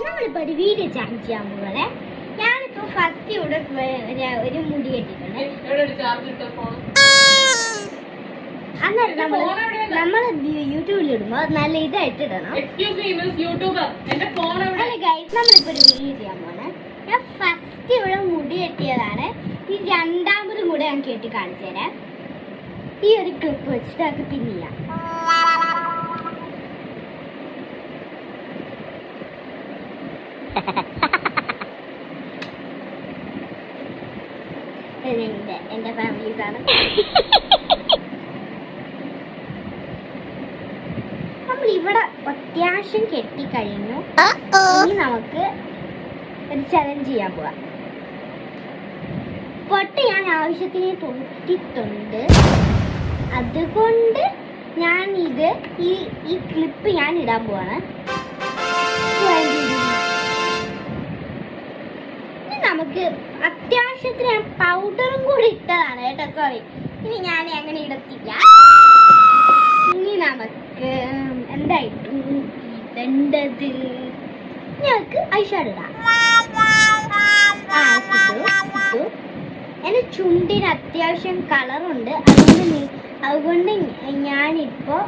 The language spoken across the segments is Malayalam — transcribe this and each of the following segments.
നമ്മളിപ്പോ ഒരു വീഡിയോ ചാൻസ് ചെയ്യാൻ പോകണേ ഞാനിപ്പോ ഫസ്റ്റ് ഇവിടെ ഒരു- മുടി കെട്ടിട്ടുണ്ട് അന്നേരം എവിടെയാണ്? നമ്മൾ യൂട്യൂബിൽ ഇടുമ്പോ നല്ല ഇതായിട്ട് ഇടണം അല്ല ഗൈസ് ഒരു വീഡിയോ ചെയ്യാൻ പോണേ ഞാൻ ഫസ്റ്റ് ഇവിടെ മുടി കെട്ടിയതാണ് ഈ രണ്ടാമതും കൂടെ ഞാൻ കെട്ടി കാണിച്ചു തരാം ഈ ഒരു ക്ലിപ്പ് വെച്ചിട്ട് അത് പിൻ ചെയ്യാം എന്റെ എന്റെ ഫാമിലീസ് ആണ്. നമ്മൾ ഇവിടെ അത്യാവശ്യം കെട്ടിക്കഴിഞ്ഞു. ഇനി നമുക്ക് ഒരു ചലഞ്ച് ചെയ്യാൻ പോവാം. പൊട്ട് ഞാൻ ആവശ്യത്തിന് തൊട്ടിട്ടുണ്ട് അതുകൊണ്ട് ഞാൻ ഇത് ഈ ഈ ക്ലിപ്പ് ഞാൻ ഇടാൻ പോവാണ്. നമുക്ക് അത്യാവശ്യത്തിന് ഞാൻ പൗഡറും കൂടി ഇട്ടതാണ് കേട്ടോ സോറി ഇനി ഞാൻ അങ്ങനെ ഇടത്തില്ല. ഇനി നമുക്ക് എന്തായിട്ടും ഞങ്ങൾക്ക് ഐഷാഡ് എന്റെ ചുണ്ടിന് അത്യാവശ്യം കളറുണ്ട് അതുകൊണ്ട് അതുകൊണ്ട് ഞാനിപ്പോ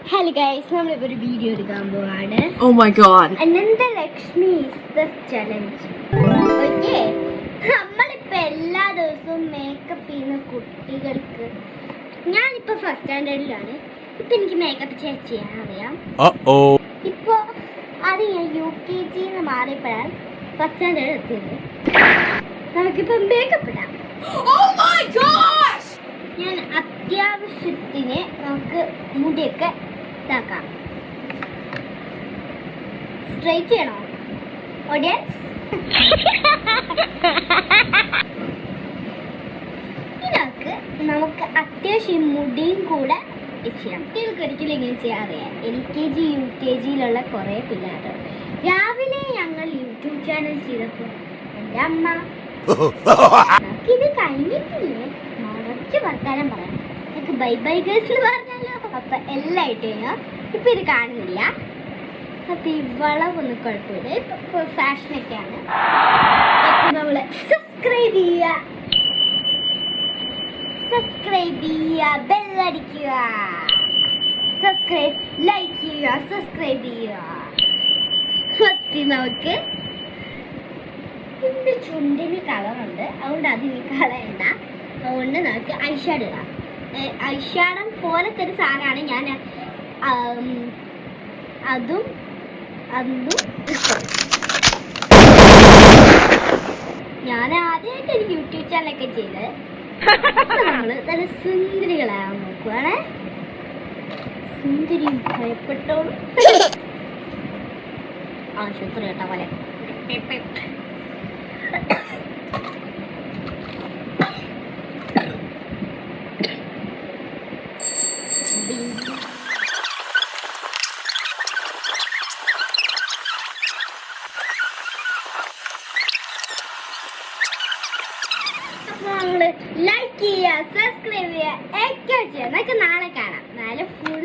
ഹലോ ഗൈസ് നമ്മളിപ്പോ ഒരു വീഡിയോ എടുക്കാൻ പോവാണ്. ഓ my God Anantha Lakshmi is the challenge okay നമ്മളിപ്പോ എല്ലാ ദിവസവും മേക്കപ്പ് ചെയ്യുന്ന കുട്ടികൾക്ക് ഞാനിപ്പോ ഫസ്റ്റ് സ്റ്റാൻഡേർഡിലാണ് ഇപ്പൊ എനിക്ക് മേക്കപ്പ് ചെയ്യാൻ അറിയാം. ഇപ്പോ അത് ഞാൻ യു കെ ജിന്ന് മാറിയപ്പോഴാണ് ഫസ്റ്റ് സ്റ്റാൻഡേർഡ് എത്തിയത്. നമുക്കിപ്പോ മേക്കപ്പ് ഇടാം. ഓ മൈ ഗോഡ് ഞാൻ അത്യാവശ്യത്തിന് നമുക്ക് മുടിയൊക്കെ ഇതാക്കാം. സ്ട്രൈറ്റ് ചെയ്യണോ? ഓഡിയൻസ് ഇതിനകത്ത് നമുക്ക് അത്യാവശ്യം മുടിയും കൂടെ ചെയ്യാം. കുട്ടികൾക്ക് ഒരിക്കലും ഇങ്ങനെ ചെയ്യാൻ അറിയാം L K G U K ജിയിലുള്ള കുറേ പിള്ളേർ രാവിലെ ഞങ്ങൾ യൂട്യൂബ് ചാനൽ ചെയ്തപ്പോൾ എന്റെ അമ്മ ഇത് കഴിഞ്ഞിട്ടില്ലേ? നിറച്ച് വർത്താനം പറയാം. നമുക്ക് ബൈ ബൈ ഗേൾസിൽ പറഞ്ഞാലോ? അപ്പൊ എല്ലാം ഇട്ട് കഴിഞ്ഞാൽ ഇപ്പൊ ഇത് കാണുന്നില്ല അപ്പൊ ഈ വളവൊന്നും കുഴപ്പമില്ല. ഇപ്പൊ ഫാഷനൊക്കെയാണ് അപ്പൊ നമ്മൾ സബ്സ്ക്രൈബ് ചെയ്യുക. സബ്സ്ക്രൈബ് ചെയ്യുക. ബെല്ലടിക്കുക സബ്സ്ക്രൈബ് ലൈക്ക് ചെയ്യുക. സബ്സ്ക്രൈബ് ചെയ്യുക. സത്യം നമുക്ക് എന്റെ ചുണ്ടിന് കളറുണ്ട് അതുകൊണ്ട് അതിന് കളയണ്ട അതുകൊണ്ട് നമുക്ക് ഐഷാഡ് ഇടാം. ഐഷാഡം പോലത്തെ ഒരു സാധനമാണ് ഞാൻ അതും അതും ഞാൻ ആദ്യമായിട്ട് എനിക്ക് യൂട്യൂബ് ചാനലൊക്കെ ചെയ്ത്. നമ്മൾ നല്ല സുന്ദരികളാകാൻ നോക്കുവാണ്. സുന്ദരിയും ഭയപ്പെട്ടോളൂ ആശുപത്രി കേട്ട പോലെ അപ്പൊ നമ്മൾ ലൈക്ക് ചെയ്യുക സബ്സ്ക്രൈബ് ചെയ്യുക. ഒക്കെ എന്നൊക്കെ നാളെ കാണാം. നാളെ ഫുൾ